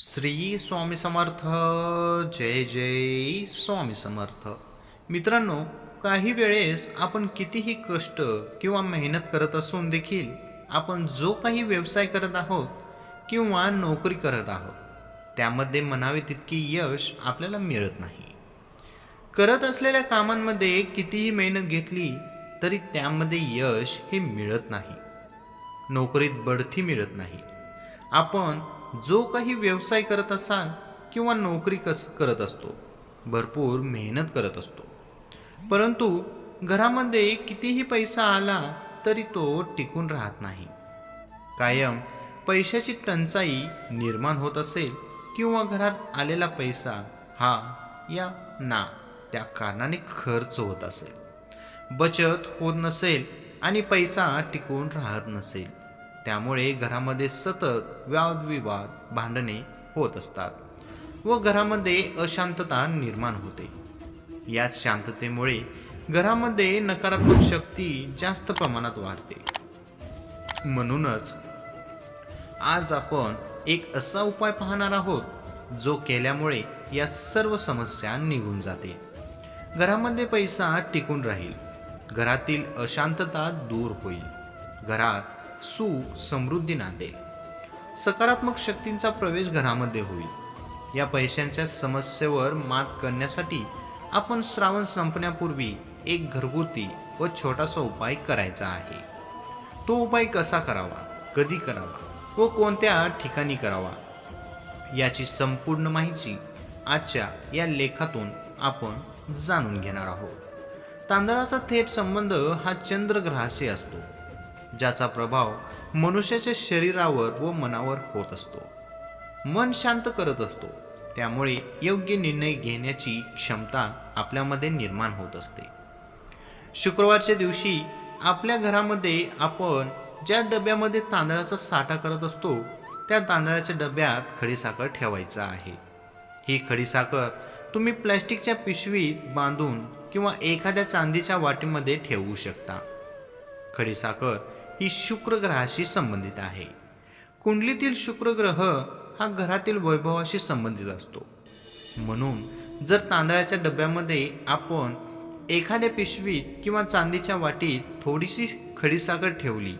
श्री स्वामी समर्थ जय जय स्वामी समर्थ. मित्रांनो काही वेळेस आपण कितीही कष्ट किंवा मेहनत करत असून देखील आपण जो काही व्यवसाय करत आहोत किंवा नोकरी करत आहोत त्यामध्ये म्हणावे तितकी यश आपल्याला मिळत नाही. करत असलेल्या कामांमध्ये कितीही मेहनत घेतली तरी त्यामध्ये यश हे मिळत नाही. नोकरीत बढती मिळत नाही. आपण जो काही व्यवसाय करत असाल किंवा नोकरी कस करत असतो भरपूर मेहनत करत असतो. परंतु घरामध्ये कितीही पैसा आला तरी तो टिकून राहत नाही. कायम पैशाची टंचाई निर्माण होत असेल किंवा घरात आलेला पैसा हा या ना त्या कारणाने खर्च होत असेल. बचत होत नसेल आणि पैसा टिकून राहत नसेल. त्यामुळे घरामध्ये सतत वादविवाद भांडणे होत असतात व घरामध्ये अशांतता निर्माण होते. याच शांततेमुळे घरामध्ये नकारात्मक शक्ती जास्त प्रमाणात वाढते. म्हणूनच आज आपण एक असा उपाय पाहणार आहोत जो केल्यामुळे या सर्व समस्या निघून जाते. घरामध्ये पैसा टिकून राहील. घरातील अशांतता दूर होईल. घरात सुख समृद्धी नांदेल सकारात्मक शक्तींचा प्रवेश घरामध्ये होईल. या पैशांच्या समस्येवर मात करण्यासाठी आपण श्रावण संपण्यापूर्वी एक घरगुती व छोटासा उपाय करायचा आहे. तो उपाय कसा करावा कधी करावा व कोणत्या ठिकाणी करावा याची संपूर्ण माहिती आजच्या या लेखातून आपण जाणून घेणार आहोत. तांदळाचा थेट संबंध हा चंद्रग्रहाशी असतो. ज्याचा प्रभाव मनुष्याच्या शरीरावर व मनावर होत असतो. मन शांत करत असतो. त्यामुळे योग्य निर्णय घेण्याची क्षमता आपल्यामध्ये निर्माण होत असते. शुक्रवारच्या दिवशी आपल्या घरामध्ये आपण ज्या डब्यामध्ये तांदळाचा साठा करत असतो त्या तांदळाच्या डब्यात खडीसाखर ठेवायचा आहे. ही खडीसाखर तुम्ही प्लॅस्टिकच्या पिशवीत बांधून किंवा एखाद्या चांदीच्या वाटीमध्ये ठेवू शकता. खडीसाखर ही शुक्र ग्रहाशी संबंधित आहे. कुंडलीतील शुक्र ग्रह हा घरातील वैभवाशी संबंधित असतो. म्हणून जर तांदळाच्या डब्यामध्ये आपण एखाद्या पिशवीत किंवा चांदीच्या वाटीत थोडीशी खडीसाखर ठेवली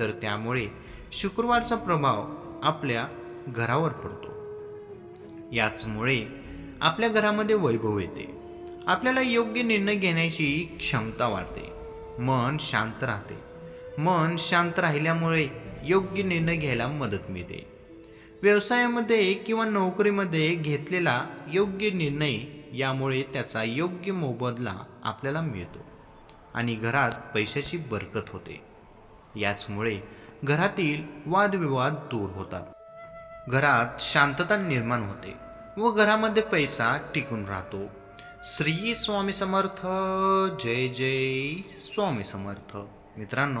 तर त्यामुळे शुक्रवारचा प्रभाव आपल्या घरावर पडतो. याचमुळे आपल्या घरामध्ये वैभव येते. आपल्याला योग्य निर्णय घेण्याची क्षमता वाढते. मन शांत राहते. मन शांत राहिल्यामुळे योग्य निर्णय घ्यायला मदत मिळते. व्यवसायामध्ये किंवा नोकरीमध्ये घेतलेला योग्य निर्णय यामुळे त्याचा योग्य मोबदला आपल्याला मिळतो आणि घरात पैशाची बरकत होते. याचमुळे घरातील वादविवाद दूर होतात. घरात शांतता निर्माण होते व घरामध्ये पैसा टिकून राहतो. श्री स्वामी समर्थ. जय जय स्वामी समर्थ. मित्रांनो